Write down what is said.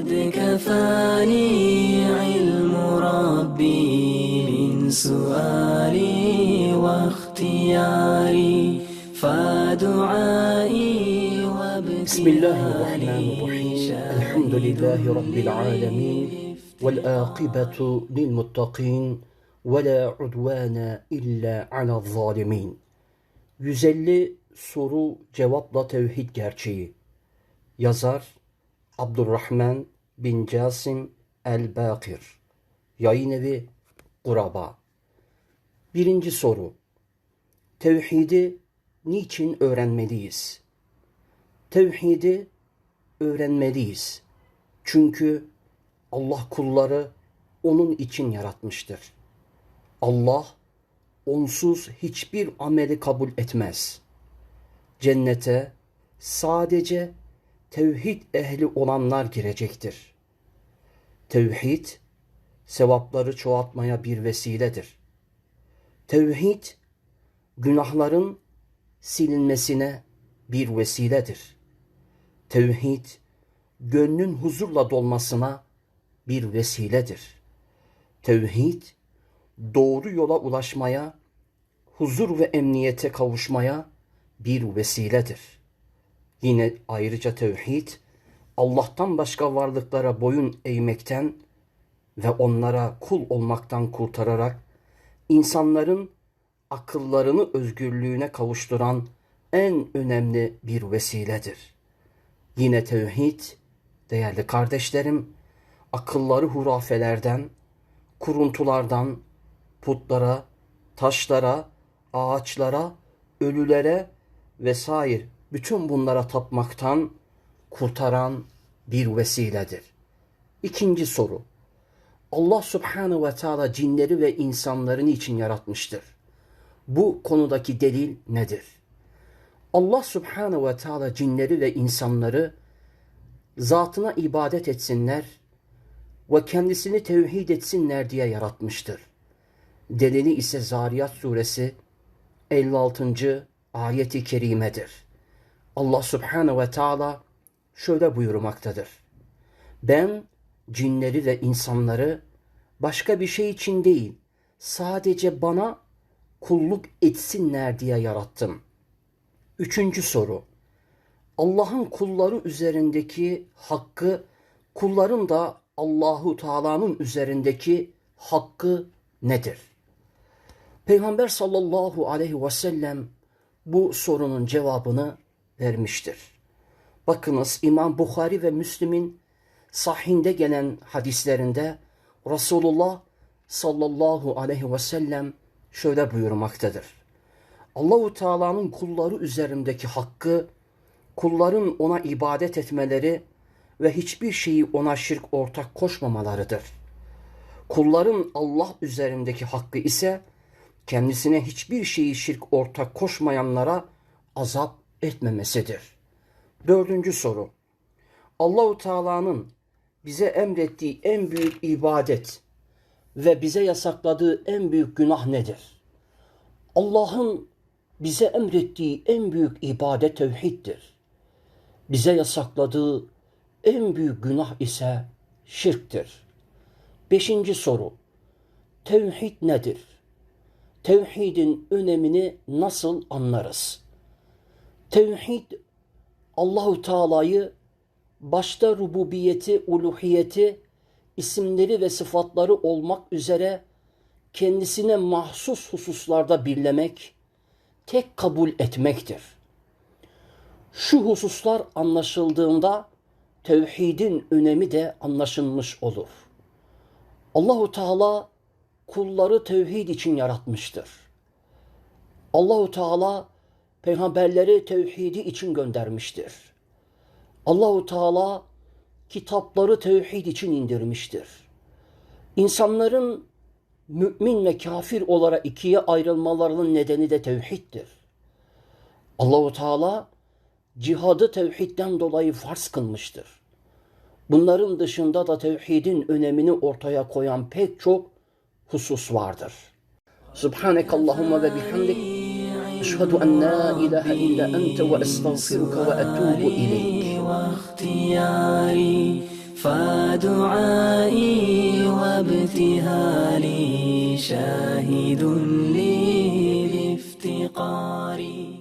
قد كفاني علم ربي من سؤالي واختياري فدعائي بسم الله الرحمن الرحيم. الحمد لله رب العالمين والآقبة للمتقين ولا عدوان إلا على الظالمين. 150 soru cevapla tevhid gerçeği Yazar Abdurrahman bin Casim el-Bakir Yayın evi Kuraba Birinci soru Tevhidi niçin öğrenmeliyiz? Tevhidi öğrenmeliyiz. Çünkü Allah kulları onun için yaratmıştır. Allah onsuz hiçbir ameli kabul etmez. Cennete sadece tevhid ehli olanlar girecektir. Tevhid sevapları çoğaltmaya bir vesiledir. Tevhid günahların silinmesine bir vesiledir. Tevhid gönlün huzurla dolmasına bir vesiledir. Tevhid doğru yola ulaşmaya, huzur ve emniyete kavuşmaya bir vesiledir. Yine ayrıca tevhid Allah'tan başka varlıklara boyun eğmekten ve onlara kul olmaktan kurtararak insanların akıllarını özgürlüğüne kavuşturan en önemli bir vesiledir. Yine tevhid, değerli kardeşlerim, akılları hurafelerden, kuruntulardan, putlara, taşlara, ağaçlara, ölülere vesaire bütün bunlara tapmaktan kurtaran bir vesiledir. İkinci soru. Allah subhanehu ve teala cinleri ve insanların için yaratmıştır. Bu konudaki delil nedir? Allah subhanehu ve teala cinleri ve insanları zatına ibadet etsinler ve kendisini tevhid etsinler diye yaratmıştır. Delili ise Zariyat suresi 56. ayeti kerimedir. Allah subhanehu ve teala şöyle buyurmaktadır. Ben cinleri ve insanları başka bir şey için değil, sadece bana kulluk etsinler diye yarattım. Üçüncü soru. Allah'ın kulları üzerindeki hakkı, kulların da Allahu Teala'nın üzerindeki hakkı nedir? Peygamber sallallahu aleyhi ve sellem bu sorunun cevabını vermiştir. Bakınız İmam Bukhari ve Müslim'in sahinde gelen hadislerinde Resulullah sallallahu aleyhi ve sellem şöyle buyurmaktadır. Allahu Teala'nın kulları üzerindeki hakkı, kulların ona ibadet etmeleri ve hiçbir şeyi ona şirk ortak koşmamalarıdır. Kulların Allah üzerindeki hakkı ise kendisine hiçbir şeyi şirk ortak koşmayanlara azap etmemesidir. Dördüncü soru. Allahu Teala'nın bize emrettiği en büyük ibadet ve bize yasakladığı en büyük günah nedir? Allah'ın bize emrettiği en büyük ibadet tevhiddir. Bize yasakladığı en büyük günah ise şirktir. Beşinci soru. Tevhid nedir? Tevhidin önemini nasıl anlarız? Tevhid Allahu Teala'yı başta rububiyeti, uluhiyeti, isimleri ve sıfatları olmak üzere kendisine mahsus hususlarda birlemek, tek kabul etmektir. Şu hususlar anlaşıldığında tevhidin önemi de anlaşılmış olur. Allahu Teala kulları tevhid için yaratmıştır. Allahu Teala peygamberleri tevhidi için göndermiştir. Allahu Teala kitapları tevhid için indirmiştir. İnsanların mümin ve kafir olarak ikiye ayrılmalarının nedeni de tevhiddir. Allahu Teala cihadı tevhidden dolayı farz kılmıştır. Bunların dışında da tevhidin önemini ortaya koyan pek çok husus vardır. Subhanek Allahumma ve bihamdik. أشهد أن لا إله إلا أنت وأستغفرك وأتوب إليك. واختياري فدعائي وابتهالي شاهد لي بافتقاري.